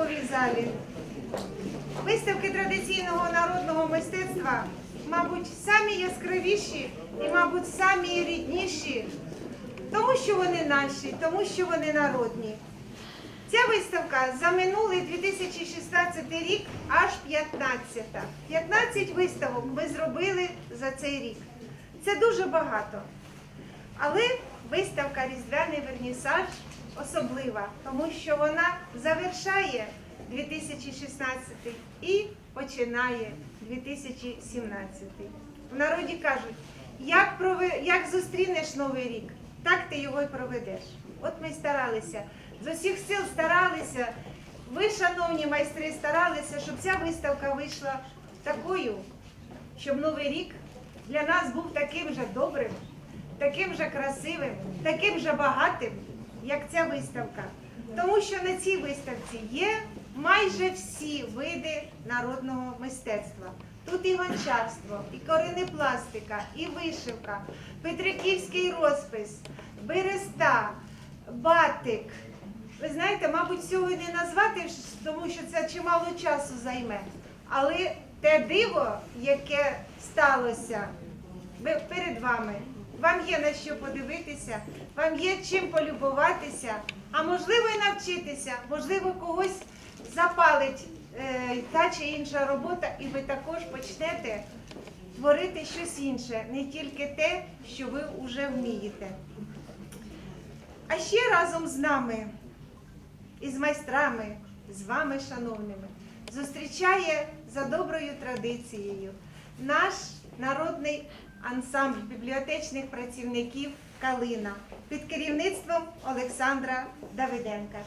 виставковій залі. Виставки традиційного народного мистецтва, мабуть, самі яскравіші і, мабуть, самі рідніші, тому що вони наші, тому що вони народні. Ця виставка за минулий 2016 рік аж 15. 15 виставок ми зробили за цей рік. Це дуже багато. Але виставка Різдвяний вернісаж особлива, тому що вона завершає 2016 і починає 2017. В народі кажуть, як, прове- як зустрінеш новий рік, так ти його й проведеш. От ми старалися, з усіх сил старалися. Ви, шановні майстри, старалися, щоб ця виставка вийшла такою, щоб новий рік для нас був таким же добрим, таким же красивим, таким же багатим, як ця виставка. Тому що на цій виставці є майже всі види народного мистецтва. Тут і гончарство, і коренепластика, і вишивка, петриківський розпис, береста, батик. Ви знаєте, мабуть, всього й не назвати, тому що це чимало часу займе. Але те диво, яке сталося перед вами, вам є на що подивитися, вам є чим полюбуватися, а можливо і навчитися, можливо, когось запалить е, та чи інша робота, і ви також почнете творити щось інше, не тільки те, що ви вже вмієте. А ще разом з нами і з майстрами, з вами, шановними, зустрічає за доброю традицією наш народний ансамбль бібліотечних працівників Калина під керівництвом Олександра Давиденка.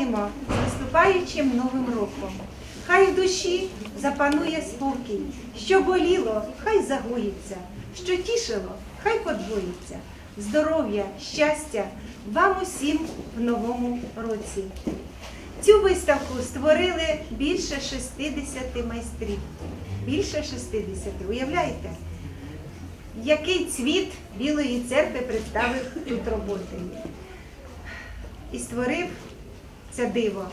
Вітаємо з наступаючим новим роком. Хай в душі запанує спокій, що боліло, хай загоїться, що тішило, хай подвоїться. Здоров'я, щастя вам усім в новому році. Цю виставку створили більше 60 майстрів. Більше 60, уявляєте? який цвіт Білої церкви представив тут роботи. І створив це диво.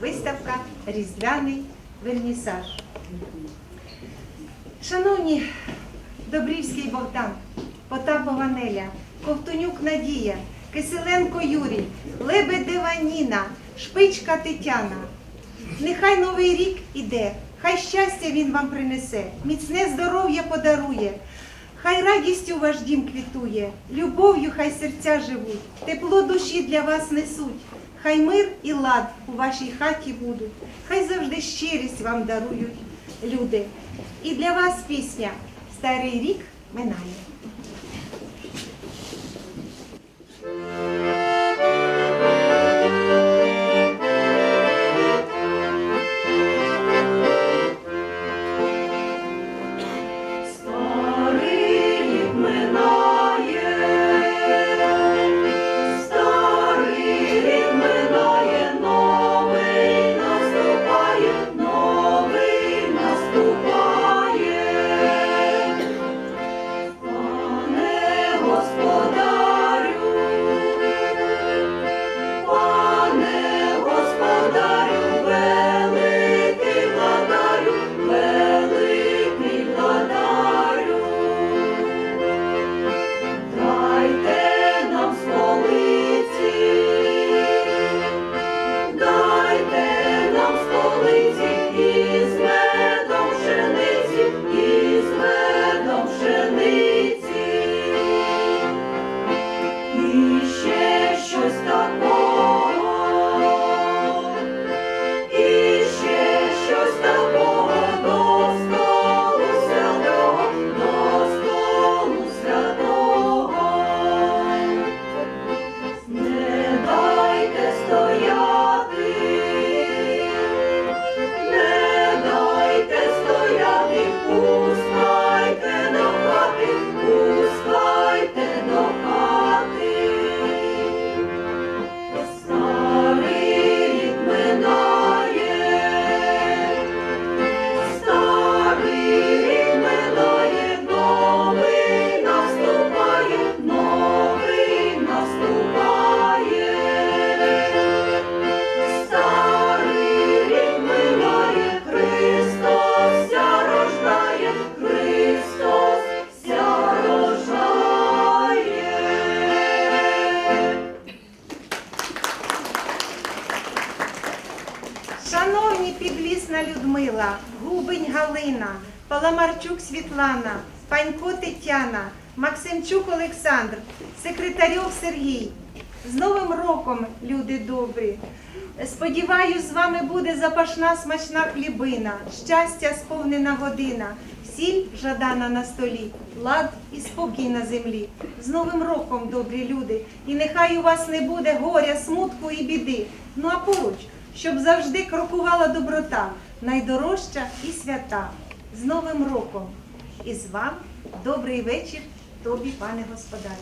Виставка Різдвяний вернісаж. Шановні Добрівський Богдан, Потапова Неля, Ковтунюк Надія, Киселенко Юрій, Лебедева Ніна, Шпичка Тетяна. Нехай новий рік іде, хай щастя він вам принесе, міцне здоров'я подарує, хай радістю ваш дім квітує, любов'ю хай серця живуть, тепло душі для вас несуть, хай мир і лад у вашій хаті будуть, хай завжди щирість вам дарують люди. І для вас пісня Старий рік минає. Світлана, Панько Тетяна, Максимчук Олександр, Секретарьов Сергій. З Новим роком, люди добрі! Сподіваюсь, з вами буде запашна смачна хлібина, щастя сповнена година, сіль жадана на столі, лад і спокій на землі. З Новим роком, добрі люди! І нехай у вас не буде горя, смутку і біди. Ну а поруч, щоб завжди крокувала доброта, найдорожча і свята. З Новим роком! І з вам добрий вечір, тобі, пане господарю.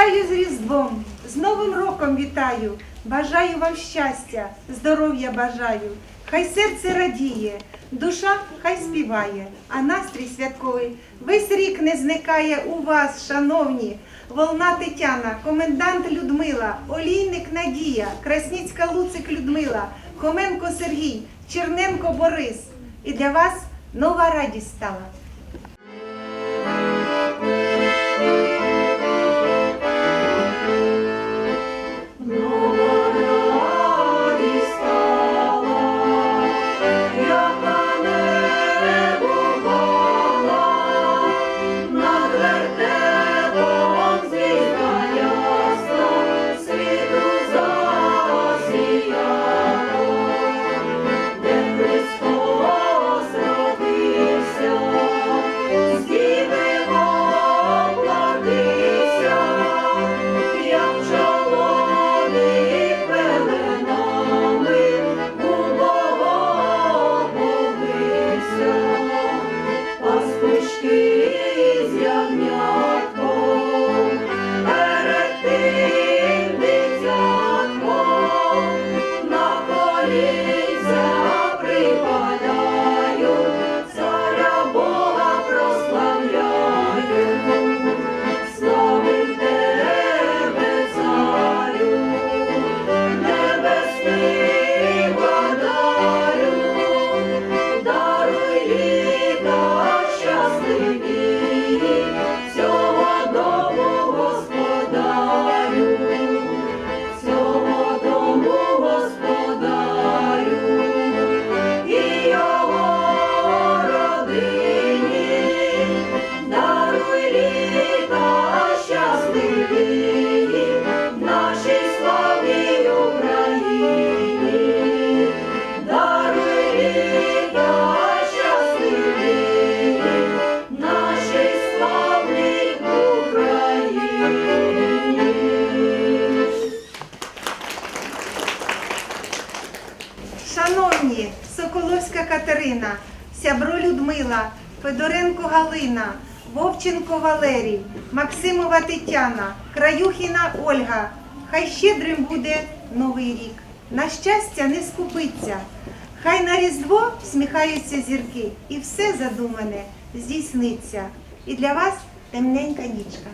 Вітаю з Різдвом, з Новим роком вітаю. Бажаю вам щастя, здоров'я бажаю. Хай серце радіє, душа хай співає, а настрій святковий весь рік не зникає у вас, шановні. Волна Тетяна, комендант Людмила, Олійник Надія, Красніцька Луцик Людмила, Хоменко Сергій, Черненко Борис. І для вас нова радість стала. Галина, Вовченко Валерій, Максимова Тетяна, Краюхіна Ольга. Хай щедрим буде новий рік. На щастя не скупиться. Хай на Різдво всміхаються зірки, і все задумане здійсниться. І для вас темненька нічка.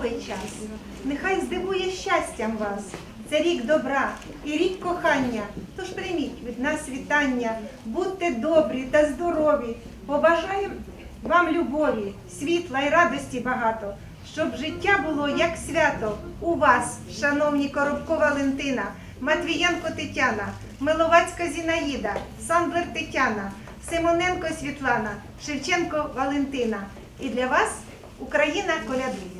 Святковий час. Нехай здивує щастям вас. Це рік добра і рік кохання. Тож прийміть від нас вітання, будьте добрі та здорові. Побажаємо вам любові, світла і радості багато, щоб життя було як свято у вас, шановні Коробко Валентина, Матвієнко Тетяна, Миловацька Зінаїда, Сандлер Тетяна, Симоненко Світлана, Шевченко Валентина. І для вас Україна колядує.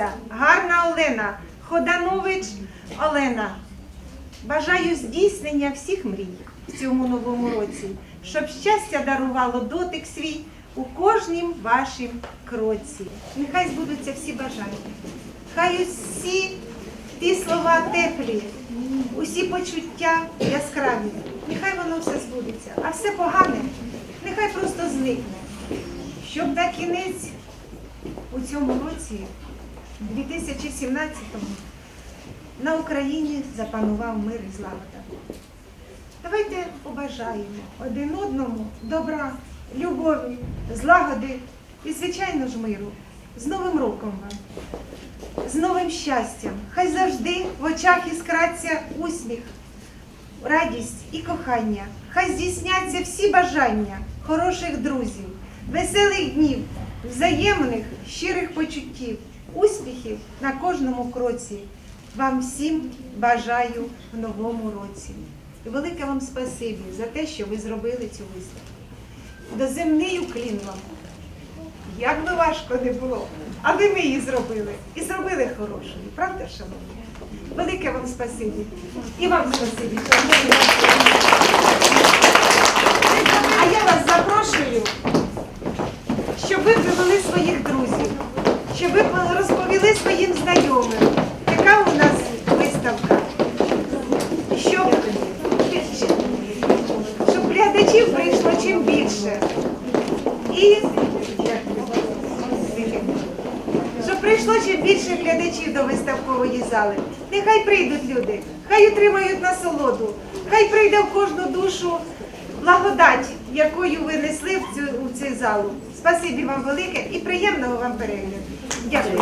Гай Гарна Олена, Ходанович Олена. Бажаю здійснення всіх мрій в цьому новому році, щоб щастя дарувало дотик свій у кожнім вашім кроці. Нехай збудуться всі бажання. Хай усі ті слова теплі, усі почуття яскраві. Нехай воно все збудеться, а все погане, нехай просто зникне. Щоб на кінець у цьому році, 2017-му, на Україні запанував мир і злагода. Давайте побажаємо один одному добра, любові, злагоди і, звичайно ж, миру. З Новим роком вам! З новим щастям! Хай завжди в очах іскраться усміх, радість і кохання. Хай здійсняться всі бажання хороших друзів, веселих днів, взаємних щирих почуттів, успіхів на кожному кроці. Вам всім бажаю в новому році. І велике вам спасибі за те, що ви зробили цю виставку. Доземний уклін вам. Як би важко не було, аби ми її зробили. І зробили хорошою. Правда, шановні? Велике вам спасибі. І вам спасибі. А я вас запрошую, щоб ви привели своїх друзів, щоб ви розповіли своїм знайомим, яка у нас виставка. Щоб, щоб глядачів прийшло чим більше. І щоб прийшло чим більше глядачів до виставкової зали. Нехай прийдуть люди, хай отримають насолоду, хай прийде в кожну душу благодать, якою ви несли в цю, у цю залу. Спасибі вам велике і приємного вам перегляду. Дякую.